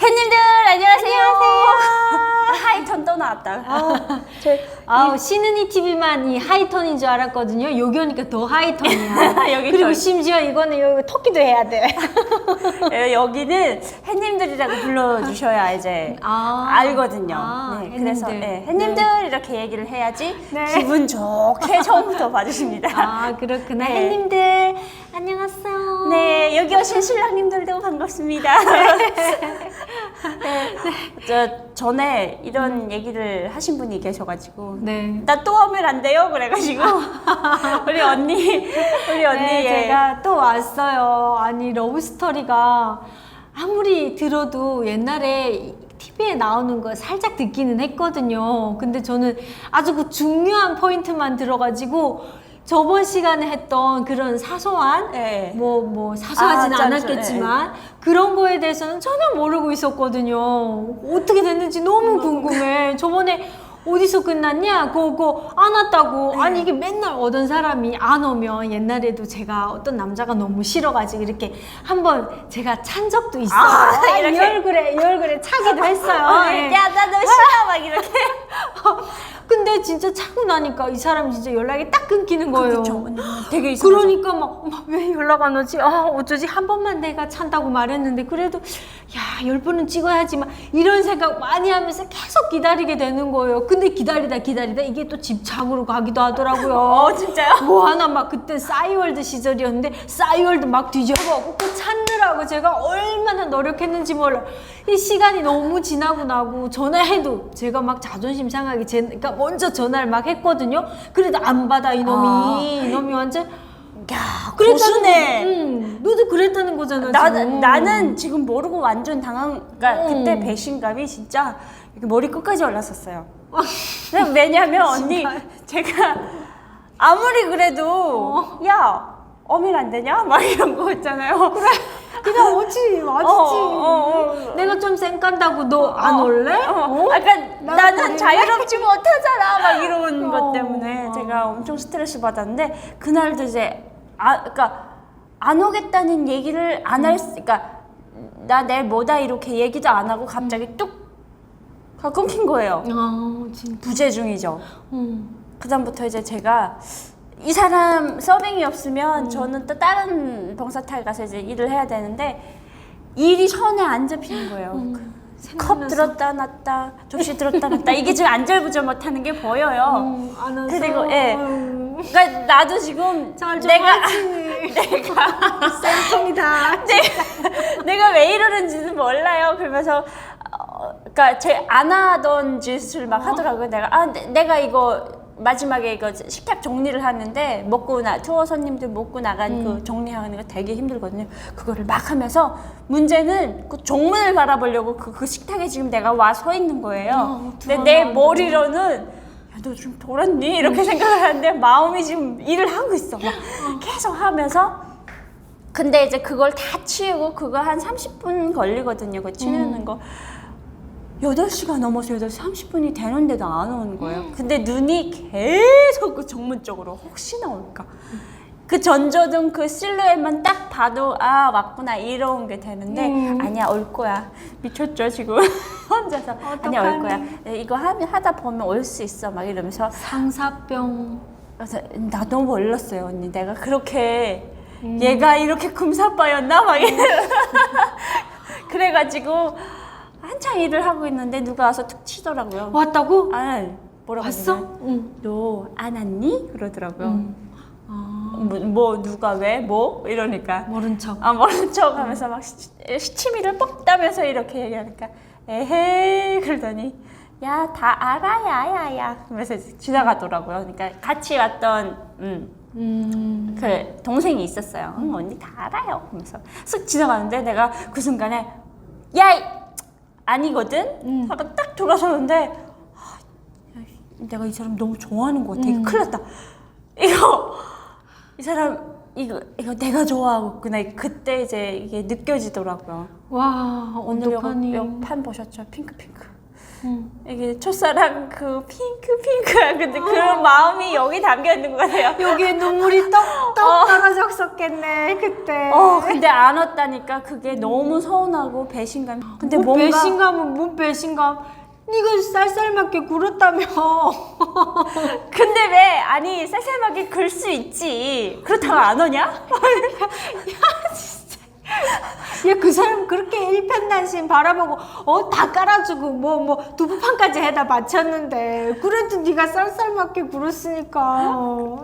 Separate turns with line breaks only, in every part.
햇님들 안녕하세요. 하이톤 또 나왔다. 저
아우 신은이 TV만 이 하이톤인 줄 알았거든요. 여기 오니까 더 하이톤이야.
여기
그리고
또-
심지어 이거는 여기 토끼도 해야 돼.
예, 여기는 햇님들이라고 불러주셔야 이제
아.
알거든요.
아,
네, 그래서
햇님들.
예, 햇님들 이렇게 얘기를 해야지
네.
기분 좋게 처음부터 봐주십니다.
아 그렇구나.
네.
햇님들 안녕하세요.
네, 여기 오신 신랑님들도 반갑습니다. 네, 저 전에 이런 얘기를 하신 분이 계셔가지고
네.
나또 하면 안 돼요? 그래가지고 우리 언니 우리 언니
네,
예.
제가 또 왔어요. 아니 러브 스토리가 아무리 들어도 옛날에 TV에 나오는 거 살짝 듣기는 했거든요. 근데 저는 아주 그 중요한 포인트만 들어가지고 저번 시간에 했던 그런 사소한
네.
뭐 뭐 사소하진
아, 짠,
않았겠지만 그런 거에 대해서는 전혀 모르고 있었거든요. 어떻게 됐는지 너무 궁금해. 저번에 어디서 끝났냐? 그거 안 왔다고.
네.
아니 이게 맨날 오던 사람이 안 오면 옛날에도 제가 어떤 남자가 너무 싫어가지고 이렇게 한번 제가 찬 적도 있어요.
아,
이
이렇게?
얼굴에 이 얼굴에 차기도 했어요. 예.
야, 나 너 싫어 막 이렇게.
근데 진짜 차고 나니까 이 사람 진짜 연락이 딱 끊기는 거예요.
언니. 되게 이상하죠.
그러니까 막 왜 연락 안 오지? 아 어쩌지 한 번만 내가 찬다고 말했는데 그래도 야 열 번은 찍어야지만 이런 생각 많이 하면서 계속 기다리게 되는 거예요. 근데 기다리다 기다리다 이게 또 집착으로 가기도 하더라고요.
어, 진짜요?
뭐 하나 막 그때 싸이월드 시절이었는데 싸이월드 막 뒤져보고 그 찾느라고 제가 얼마나 노력했는지 몰라. 이 시간이 너무 지나고 나고 전화해도 제가 막 자존심 상하게 제, 그러니까 먼저 전화를 막 했거든요. 그래도 안 받아 이놈이
아.
이놈이 완전
야,
그랬다는
고수네.
응, 너도 그랬다는 거잖아.
나,
지금.
나는 지금 모르고 완전 당한, 그러니까
음.
그때 배신감이 진짜 머리 끝까지 올랐었어요. 왜냐면 언니, 제가 아무리 그래도, 야, 어밀 안 되냐? 막 이런 거 있잖아요. 그래.
그냥 오지 맞지.
어, 어, 어.
내가 좀 쌩깐다고 너안 올래?
어, 약간
나도
나는
버릴래?
자유롭지 못하잖아 막 이런
어,
것 때문에
어.
제가 엄청 스트레스 받았는데 그날도 이제 아 그러니까 안 오겠다는 얘기를 안 할 수 그러니까 나 내일 뭐다 이렇게 얘기도 안 하고 갑자기 뚝가 끊긴 거예요
아 진짜.
부재 중이죠
응.
그다음부터 이제 제가 이 사람 서빙이 없으면 저는 또 다른 봉사탈 가서 이제 일을 해야 되는데 일이 손에 안 잡히는 거예요 컵
생각나서.
들었다 놨다 접시 들었다 놨다 이게 지금 안절부절 못하는 게 보여요.
안 와서.
그리고 예. 그러니까 나도 지금
잘좀
내가
하지. 쌤통이다.
내가 내가 왜 이러는지는 몰라요. 그러면서 어, 그러니까 제 안 하던 짓을 막 하더라고요. 내가 아 내, 내가 이거 마지막에 이거 식탁 정리를 하는데 먹고 나 투어 손님들 먹고 나간 그 정리하는 거 되게 힘들거든요. 그거를 막 하면서 문제는 그 종문을 바라보려고 그, 그 식탁에 지금 내가 와 서 있는 거예요.
어,
근데 내. 머리로는 야, 너좀 돌았니? 이렇게 생각을 하는데 마음이 지금 일을 하고 있어. 막 계속 하면서 근데 이제 그걸 다 치우고 그거 한 30분 걸리거든요. 그거 치우는 거. 8시가 넘어서 8시 30분이 되는데도 안 오는 거예요. 근데 눈이 계속 그 정문 쪽으로 혹시나 올까. 그 전조등 그 실루엣만 딱 봐도 아 왔구나 이런 게 되는데
음.
아니야 올 거야. 미쳤죠 지금? 혼자서. 아니야 올 거야. 이거 하면 하다 보면 올 수 있어 막 이러면서.
상사병.
그래서 나 너무 몰랐어요 언니. 내가 그렇게 얘가 이렇게 금사빠였나? 막 이래 그래가지고 한창 일을 하고 있는데 누가 와서 툭 치더라고요
왔다고?
아 뭐라고
왔어?
그러냐.
응.
너안 왔니 그러더라고요
아
뭐, 뭐 누가 왜 뭐 이러니까
모른 척.
아 모른 척 하면서 막 시, 시치미를 뽑다면서 이렇게 얘기하니까 에헤이 그러더니 야 다 알아 야야야 그러면서 이제 지나가더라고요 그러니까 같이 왔던 음,
음.
그 동생이 있었어요 응, 언니 다 알아요 그러면서 쓱 지나가는데 내가 그 순간에 야 이- 아니거든
음.
하고 딱 돌아서는데 아, 야, 내가 이 사람 너무 좋아하는 것 같아 이거 큰일 났다 이거 이 사람 이거 이거 내가 좋아하고구나 그때 이제 이게 느껴지더라고요
와
오늘
어떡하니?
요거 요판 보셨죠 핑크 핑크
음.
이게 첫사랑 그 핑크 핑크한 근데 그런 마음이 여기 담겨 있는 것 같아요.
여기에 눈물이 떡떡
어.
떨어졌었겠네 그때.
어 근데 안 왔다니까 그게 너무 서운하고 배신감. 근데
뭐
뭔가
배신감은 뭐 배신감? 네가 쌀쌀맞게 굴었다며.
근데 왜 아니 쌀쌀하게 글 수 있지. 그렇다고 안 오냐?
야그 사람 그렇게 일편단심 바라보고 어 다 깔아주고 뭐 뭐 두부판까지 해다 바쳤는데 그래도 네가 쌀쌀맞게 굴었으니까.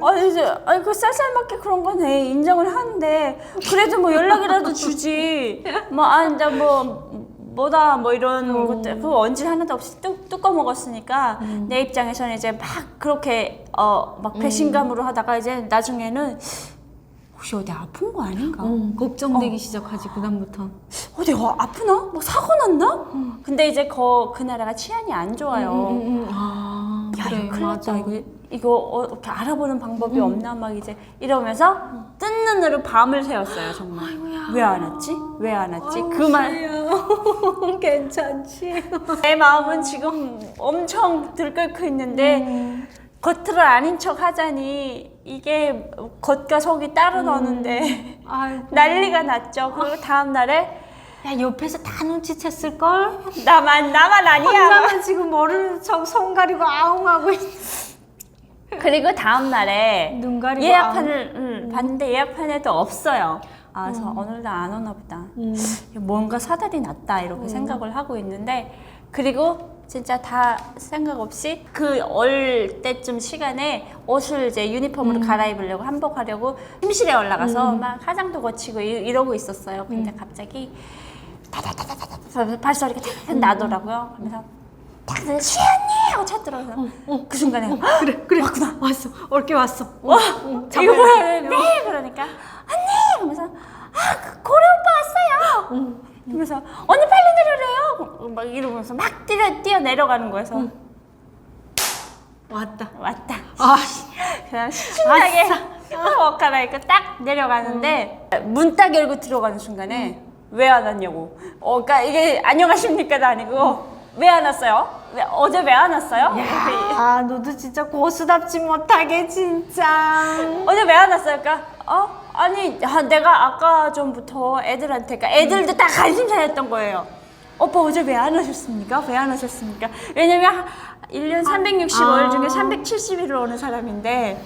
아니 이제 아니 그 쌀쌀맞게 그런 거네 인정을 하는데 그래도 뭐 연락이라도 주지. 뭐아 이제 뭐 뭐다 뭐 이런 것들. 그 언질 하나도 없이 뚝 뚜꺼 먹었으니까 내 입장에서는 이제 막 그렇게 어 막 배신감으로 하다가 이제 나중에는 혹시 어디 아픈 거 아닌가?
어, 걱정되기 시작하지 그다음부터.
어디 어, 아프나? 뭐 사고 났나? 근데 이제 거, 그 나라가 치안이 안 좋아요.
음, 아
야,
그래
이거 큰일 났다. 이거, 이거 어, 이렇게 알아보는 방법이 없나? 막 이제 이러면서 뜬 눈으로 밤을 새웠어요, 정말. 왜 안 왔지? 왜 안 왔지? 그 말.
괜찮지.
내 마음은 지금 엄청 들끓고 있는데, 겉으로 아닌 척 하자니, 이게 겉과 속이 따로 노는데,
아이고.
난리가 났죠. 그리고 다음 날에,
야 옆에서 다 눈치챘을 걸.
나만, 나만 아니야.
나만 지금 모르는 척손 가리고 아웅하고 있.
그리고 다음 날에,
눈 가리고
예약판을 응, 봤는데 예약판에도 없어요. 아, 그래서 오늘도 안 오나 보다.
음.
뭔가 사달이 났다 이렇게 생각을 하고 있는데 그리고 진짜 다 생각 없이 그 얼 때쯤 시간에 옷을 이제 유니폼으로 갈아입으려고 한복하려고 침실에 올라가서 막 화장도 거치고 이, 러고 있었어요. 근데 갑자기 다다다다다다 발소리가 탁 나더라고요. 그래서 딱 시연이 하고 찾더라고요. 그 순간에
그래 그래. 왔구나. 왔어. 올게 왔어.
와
응,
이거 뭐야 네 그러니까 언니! 하면서 아 그 고래 오빠 왔어요 그러면서 언니 빨리 내려래요. 막 이러면서 막 뛰어 뛰어 내려가는 거여서
왔다.
왔다.
아
그냥 신나게 갈아입고 딱 내려가는데 문 딱 열고 들어가는 순간에 왜 안 왔냐고. 어 그러니까 이게 안녕하십니까도 아니고 왜 안 왔어요? 왜, 어제 왜 안 왔어요?
야, 너도 진짜 고수답지 못하게 진짜.
어제 왜 안 왔어요? 그러니까 어? 아니 아, 내가 아까 전부터 애들한테 그러니까 애들도 다 관심사였던 거예요. 오빠 어제 왜 안 오셨습니까? 왜 안 오셨습니까? 왜냐면 하- 1년 365일 중에 370일을 오는 사람인데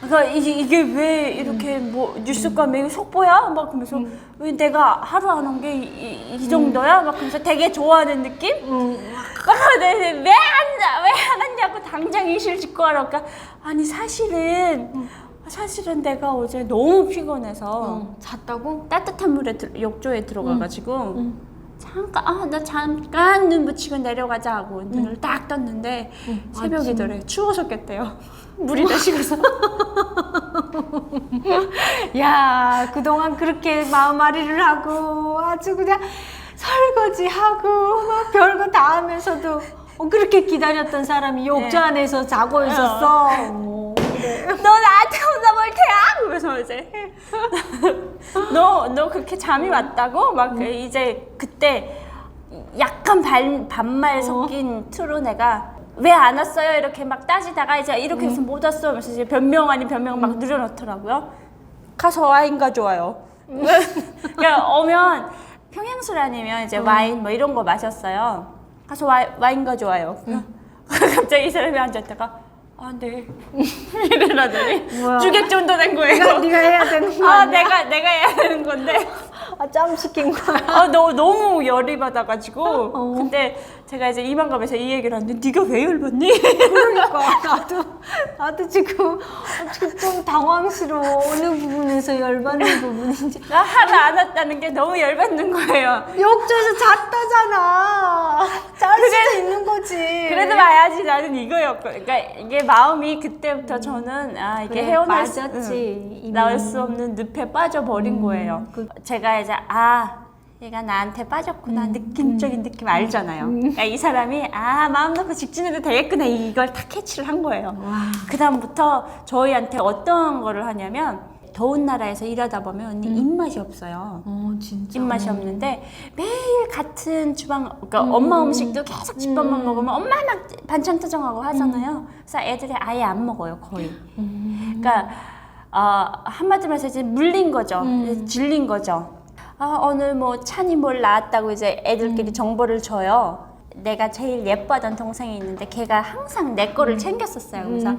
그러니까 이게, 이게 왜 이렇게 뭐 뉴스감에 속보야? 막 그러면서 왜 내가 하루 안 온 게 이, 이 정도야? 막 그러면서 되게 좋아하는 느낌?
응.
아, 네, 네. 왜안 왜안 왔냐고 당장 이실 짓고 하러 까 아니 사실은 사실은 내가 어제 너무 피곤해서
어, 잤다고?
따뜻한 물에 들- 욕조에 들어가가지고 잠깐 아 나 잠깐 눈 붙이고 내려가자 하고 눈을 딱 떴는데 새벽이더래 추워서 깼대요 물이 다 식어서
야, 그동안 그렇게 마음앓이를 하고 아주 그냥 설거지하고 막 별거 다 하면서도 어, 그렇게 기다렸던 사람이 욕조
네.
안에서 자고 있었어. 어.
너 나한테 혼자 뭘 태야? 그러면서 이제. 너너 그렇게 잠이 왔다고? 막그 이제 그때 약간 반, 반말 섞인 투로 내가 왜 안 왔어요? 이렇게 막 따지다가 이제 이렇게 해서 못 왔어? 하면서 이제 변명 아닌 변명 막 늘어놓더라고요. 가서 와인 가져와요. 그러니까 오면 평양술 아니면 이제 와인 뭐 이런 거 마셨어요. 가서 와, 와인 가져와요. 갑자기 이 사람이 앉았다가 아, 네. 이러더니
뭐야?
주객 정도 된 거예요.
네가, 네가 해야 되는 거
아,
아니야?
내가 내가 해야 되는 건데.
아, 짬 시킨 거야.
아, 너 너무 열이 받아가지고.
어.
근데 제가 이제 이만감에서 이 얘기를 하는데 네가 왜 열받니?
그러니까 나도 나도 지금 좀 당황스러워 어느 부분에서 열받는 부분인지
나 하루 안 왔다는 게 너무 열받는 거예요.
욕조에서 잤다잖아 잘 수도 있는 거지
그래도 봐야지 나는 이거였고. 그러니까 이게 마음이 그때부터 저는 아 이게
그래,
헤어날 수,
이미.
나올 수 없는 늪에 빠져버린 거예요.
그-
제가 이제 아 얘가 나한테 빠졌구나 느낌적인 느낌 알잖아요. 그러니까 이 사람이 아 마음 놓고 직진해도 되겠구나 이걸 다 캐치를 한 거예요.
와.
그 다음부터 저희한테 어떤 거를 하냐면 더운 나라에서 일하다 보면 언니 입맛이 없어요.
어 진짜.
입맛이 없는데 매일 같은 주방 그러니까 엄마 음식도 계속 집밥만 먹으면 엄마 막 반찬 투정하고 하잖아요. 그래서 애들이 아예 안 먹어요 거의. 그러니까 어, 한마디로 해서 이제 물린 거죠. 질린 거죠. 아 오늘 뭐 찬이 뭘 나왔다고 이제 애들끼리 정보를 줘요. 내가 제일 예뻐하던 동생이 있는데 걔가 항상 내 거를 챙겼었어요. 그래서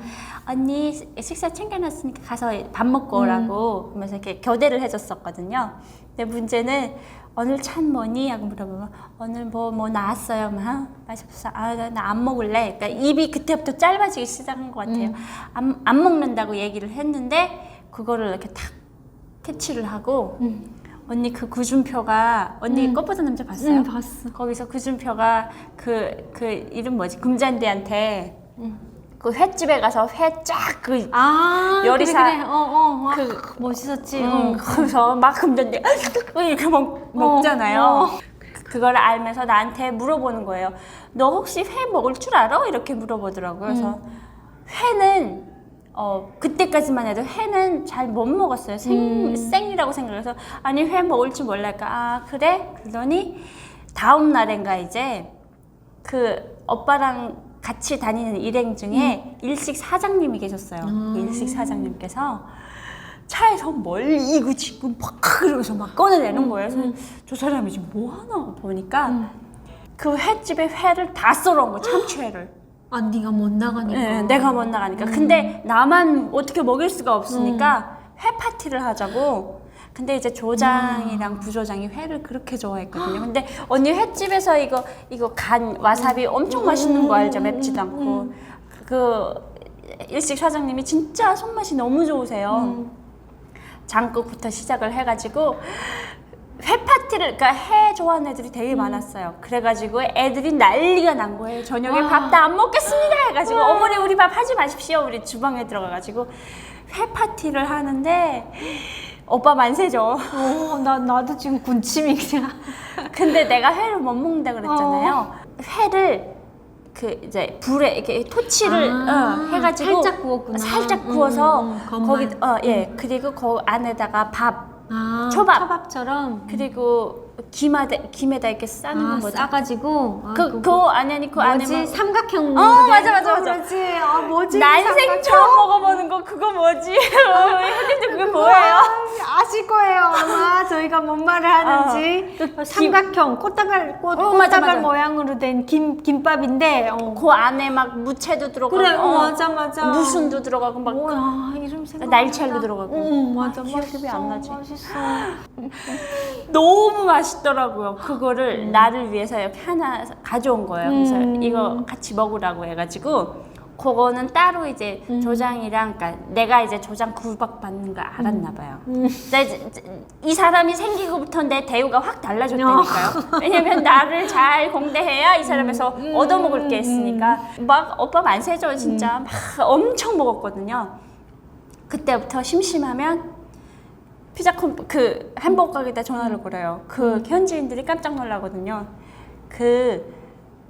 언니 식사 챙겨놨으니까 가서 밥 먹고 오라고 그러면서 이렇게 교대를 해줬었거든요. 근데 문제는 오늘 찬 뭐니? 하고 물어보면 오늘 뭐뭐 나왔어요. 막 맛이 없어. 아나 안 먹을래. 그러니까 입이 그때부터 짧아지기 시작한 것 같아요. 안, 안 먹는다고 얘기를 했는데 그거를 이렇게 탁 캐치를 하고 언니 그 구준표가 언니 꽃보다 남자 봤어요?
응 봤어.
거기서 구준표가 그, 그 이름 뭐지? 금잔디한테 그 횟집에 가서 회쫙 그,
아
요리사-
그래, 그래. 어, 어, 와,
그-
멋있었지.
음,
어.
거기서 막 금잔디 이렇게 먹, 먹잖아요.
어.
그걸 알면서 나한테 물어보는 거예요. 너 혹시 회 먹을 줄 알아? 이렇게 물어보더라고요. 그래서 회는 어 그때까지만 해도 회는 잘 못 먹었어요. 생, 생이라고 생각해서 아니 회 먹을 줄 몰랄까. 아 그래? 그러더니 다음 날엔가 이제 그 오빠랑 같이 다니는 일행 중에 일식 사장님이 계셨어요. 그 일식 사장님께서 차에서 멀리 이거 지금 막 그러면서 막 꺼내내는 거예요. 그래서 저 사람이 지금 뭐 하나 보니까 그 횟집에 회를 다 썰어온 거 참치회를.
아 네가 못 나가니까.
예, 내가 못 나가니까. 근데 나만 어떻게 먹일 수가 없으니까 회 파티를 하자고. 근데 이제 조장이랑 부조장이 회를 그렇게 좋아했거든요. 근데 언니 횟집에서 이거 이거 간 와사비 엄청 맛있는 거 알죠? 맵지도 않고. 그 일식 사장님이 진짜 손맛이 너무 좋으세요. 장국부터 시작을 해가지고 회 파티를 그러니까 회 좋아하는 애들이 되게 많았어요. 그래가지고 애들이 난리가 난 거예요. 저녁에 밥다 안 먹겠습니다 해가지고 어머니 우리 밥 하지 마십시오. 우리 주방에 들어가가지고 회 파티를 하는데 오빠 만세죠.
어, 나 나도 지금 군침이 그냥.
근데 내가 회를 못 먹는다 그랬잖아요. 회를 그 이제 불에 이렇게 토치를
아,
어, 해가지고
살짝 구웠구나.
살짝
음,
구워서
음, 음, 겉만.
거기 어 예 그리고 그 안에다가 밥
아,
초밥.
초밥처럼.
그리고 김에다 김에다 이렇게 싸는
아,
거 뭐죠?
싸가지고. 아,
그, 그 안에 아니 그 안에
뭐지?
막
삼각형.
어. 맞아, 맞아, 맞아.
그렇지. 아 뭐지?
난생 처음 먹어보는 거 그거 뭐지? 현님들 그게 뭐예요?
아실 거예요 아마 저희가 뭔 말을 하는지
어, 그
삼각형 꽃다발 꽃,
어, 맞아,
꽃다발
맞아.
모양으로 된 김 김밥인데 어.
그 안에 막 무채도 들어가고
그래 어, 맞아 맞아
무순도 들어가고 막
뭐야 생각
날치알도 들어가고.
어 맞아
아, 기억이 안 나지.
맛있어
너무 맛있더라고요. 그거를 나를 위해서 이렇게 하나 가져온 거예요. 그래서
음.
이거 같이 먹으라고 해가지고 그거는 따로 이제 조장이랑 그러니까 내가 이제 조장 구박 받는 거 알았나 봐요. 나 이제 이 사람이 생기고부터 내 대우가 확 달라졌다니까요. 왜냐면 나를 잘 공대해야 이 사람에서 얻어먹을 게 있으니까 막 오빠 만세죠 진짜 막 엄청 먹었거든요. 그때부터 심심하면 피자 콤, 그 햄버거 가게에다 전화를 걸어요. 그 현지인들이 깜짝 놀라거든요. 그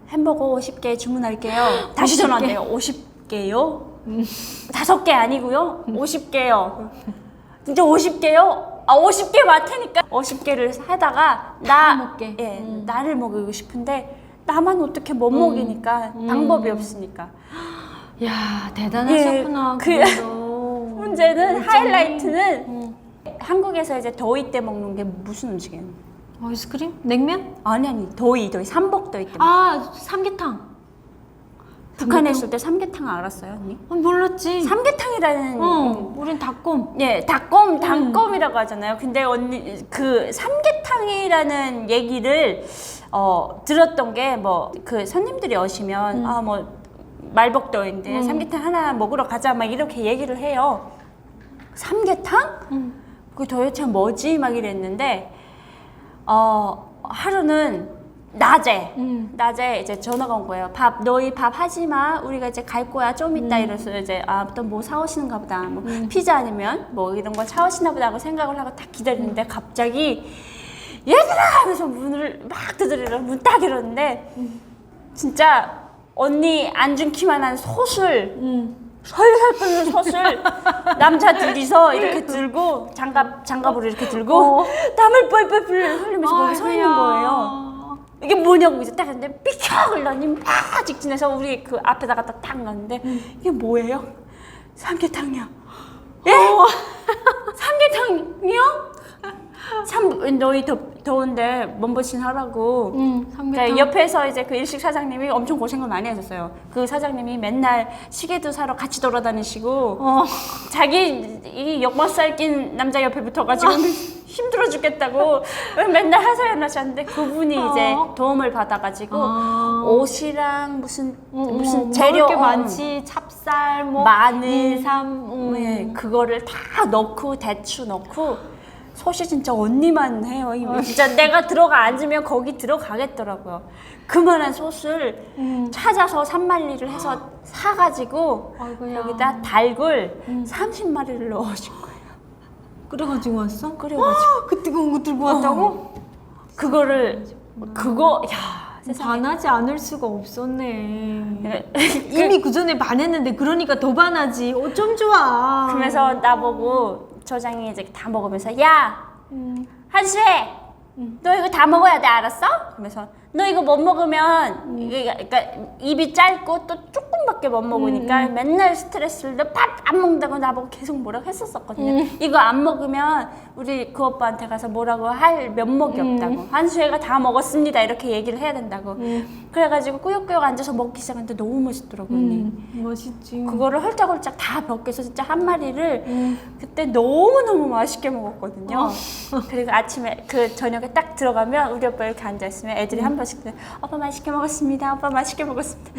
햄버거 50개 주문할게요. 다시
50개?
전화한대요. 50개요? 다섯 개 아니고요. 50개요. 진짜 50개요? 아 50개 맞으니까 50개를 하다가 나
먹게.
예, 나를 먹이고 싶은데 나만 어떻게 못 먹이니까 방법이 없으니까.
야 대단하셨구나
예, 그-. 문제는
어쩜-
하이라이트는
어.
한국에서 이제 더위 때 먹는 게 무슨 음식이에요?
아이스크림 냉면
아니 아니 더위 더위 삼복 더위 때
아 삼계탕
북한에 있을 때 삼계탕 알았어요 언니?
아, 몰랐지
삼계탕이라는
어 우린 닭곰
예 닭검 닭검이라고 하잖아요. 근데 언니 그 삼계탕이라는 얘기를 어 들었던 게 뭐 그 손님들이 오시면 아 뭐 말복더위인데 삼계탕 하나 먹으러 가자 막 이렇게 얘기를 해요. 삼계탕?
음.
그 도대체 뭐지? 막 이랬는데 어 하루는 낮에
음.
낮에 이제 전화가 온 거예요. 밥 너희 밥 하지 마. 우리가 이제 갈 거야. 좀
음.
이따 이래서 이제 아또 뭐 사오시는가 보다. 뭐 피자 아니면 뭐 이런 거 사오시나 보다 하고 생각을 하고 딱 기다리는데
음.
갑자기 얘들아 하면서 문을 막 두드리러 문딱 열었는데
음.
진짜 언니 안준 키만한 솥을
음.
끓는 솥을 남자 둘이서 이렇게 들고 장갑 장갑으로 이렇게 들고 땀을 뻘뻘 흘리면서 거기 서 있는 거예요. 이게 뭐냐고 이제 딱 했는데 삐켜 흘러니 막 직진해서 우리 그 앞에다가 딱 딱 놨는데 이게 뭐예요? 삼계탕이요. 예? 삼계탕이요? 참 너희 더, 더운데 몸보신 하라고
응,
네,
삼계탕.
옆에서 이제 그 일식 사장님이 엄청 고생을 많이 하셨어요. 그 사장님이 맨날 시계도 사러 같이 돌아다니시고
어.
자기 이 역마살 낀 남자 옆에 붙어가지고 힘들어 죽겠다고 맨날 하소연 하셨는데 그분이 이제
어.
도움을 받아가지고
아.
옷이랑 무슨
어,
무슨
어,
재료
먹을 게
어,
많지 찹쌀 뭐
마늘,
인삼 음.
네, 그거를 다 넣고 대추 넣고 솥이 진짜 언니만 해요. 이거 진짜 내가 들어가 앉으면 거기 들어가겠더라고요. 그만한 솥을
음.
찾아서 산말리를 해서 사가지고
아이고야.
여기다 달굴 30마리를 넣으신 거예요.
끓여가지고 왔어?
끓여가지고
그 뜨거운 거 들고 왔다고?
그거를 그거 야 세상에
반하지 않을 수가 없었네.
네.
이미 그 전에 반했는데 그러니까 더 반하지. 어쩜 좋아.
그러면서 나보고 저장이 이제 다 먹으면서 야
음.
한수혜 너 이거 다 먹어야 돼 알았어? 그러면서 너 이거 못 먹으면 이게 그러니까 입이 짧고 또 조금밖에 못 먹으니까 맨날 스트레스를 너밥안 먹는다고 나보고 계속 뭐라고 했었었거든요. 이거 안 먹으면 우리 그 오빠한테 가서 뭐라고 할 면목이 없다고. 한수혜가 다 먹었습니다. 이렇게 얘기를 해야 된다고. 그래가지고 꾸역꾸역 앉아서 먹기 시작했는데 너무 멋있더라고요 언니.
음, 멋있지.
그거를 헐짝헐짝 다 벗겨서 진짜 한 마리를
음.
그때 너무너무 맛있게 먹었거든요. 그리고 아침에 그 저녁에 딱 들어가면 우리 오빠 이렇게 앉아있으면 애들이 한번 씩 그래, 오빠 맛있게 먹었습니다. 오빠 맛있게 먹었습니다.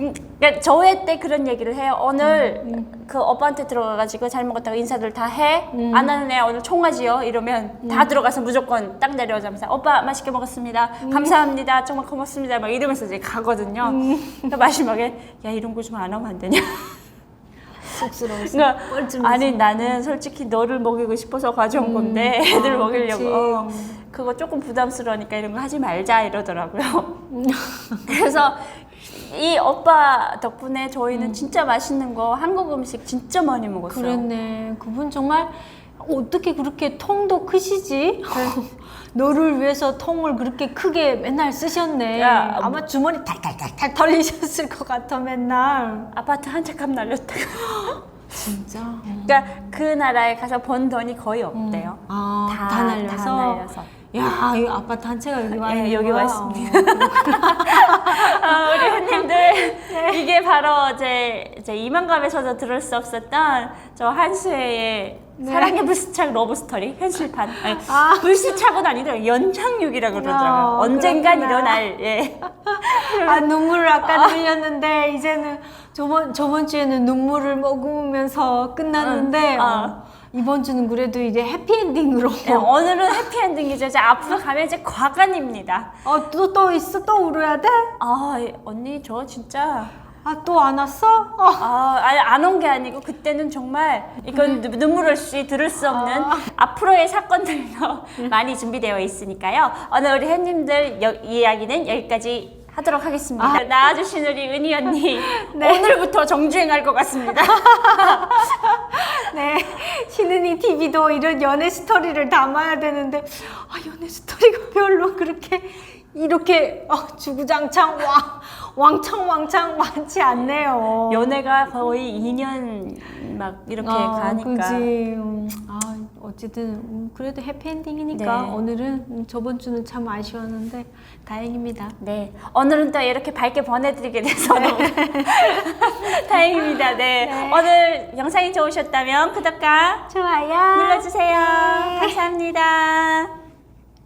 음, 그러니까 저회 때 그런 얘기를 해요. 오늘 그 오빠한테 들어가가지고 잘 먹었다고 인사들 다 해. 안 하는 애 오늘 총하지요. 이러면 다 들어가서 무조건 딱 내려오자면서 오빠 맛있게 먹었습니다. 감사합니다. 정말 고맙습니다. 막 이러면서 이제 가거든요. 그러니까 마지막에 야 이런 거 좀 안 하면 안 되냐.
쑥스러웠어.
그러니까
뻘쭘해서.
아니 나는 솔직히 너를 먹이고 싶어서 가져온 건데 애들
아,
먹이려고
그치.
어, 그거 조금 부담스러우니까 이런 거 하지 말자 이러더라고요. 그래서 이 오빠 덕분에 저희는 진짜 맛있는 거 한국 음식 진짜 많이 먹었어요.
그랬네. 그분 정말 어떻게 그렇게 통도 크시지? 너를 위해서 통을 그렇게 크게 맨날 쓰셨네.
야,
아마 주머니 탈탈탈탈 털리셨을 것 같아 맨날.
아파트 한 채값 날렸다가.
진짜.
그러니까 그 나라에 가서 번 돈이 거의 없대요.
아,
다,
다, 날려서.
다 날려서.
야, 이한 채가 여기 와
예,
있는
여기
거야?
와 있습니다. 아, 우리 팬님들 이게 바로 제, 제 이만감에서도 들을 수 없었던 저 한수혜의 사랑의 불시착 러브 스토리 현실판 아니,
아.
불시착은 아니더라고요 연착륙이라 그러더라고요
어,
언젠간
그렇구나.
일어날 예.
아 눈물을 아까 흘렸는데 이제는 저번 저번 주에는 눈물을 머금으면서 끝났는데
응.
어,
어.
이번 주는 그래도 이제 해피엔딩으로
예, 오늘은 해피엔딩이죠 이제 앞으로 가면 이제 과간입니다
어 또 또 있어 또 울어야 돼?
아 예, 언니 저 진짜
아 또 안 왔어? 어.
아, 아니 안 온 게 아니고 그때는 정말 이건 눈- 눈물 없이 들을 수 없는 앞으로의 사건들도 많이 준비되어 있으니까요. 오늘 우리 햇님들 여- 이야기는 여기까지 하도록 하겠습니다. 나와주신 우리 은희 언니 오늘부터 정주행할 것 같습니다.
TV도 이런 연애 스토리를 담아야 되는데 아 연애 스토리가 별로 그렇게 이렇게 어, 주구장창 와 왕창왕창 많지 않네요.
연애가 거의 2년 막 이렇게
아,
가니까.
음, 아 어쨌든 음, 그래도 해피엔딩이니까
네.
오늘은 음, 저번 주는 참 아쉬웠는데 다행입니다.
네, 오늘은 또 이렇게 밝게 보내드리게 돼서 너무 다행입니다. 네. 오늘 영상이 좋으셨다면 구독과
좋아요.
눌러주세요. 감사합니다.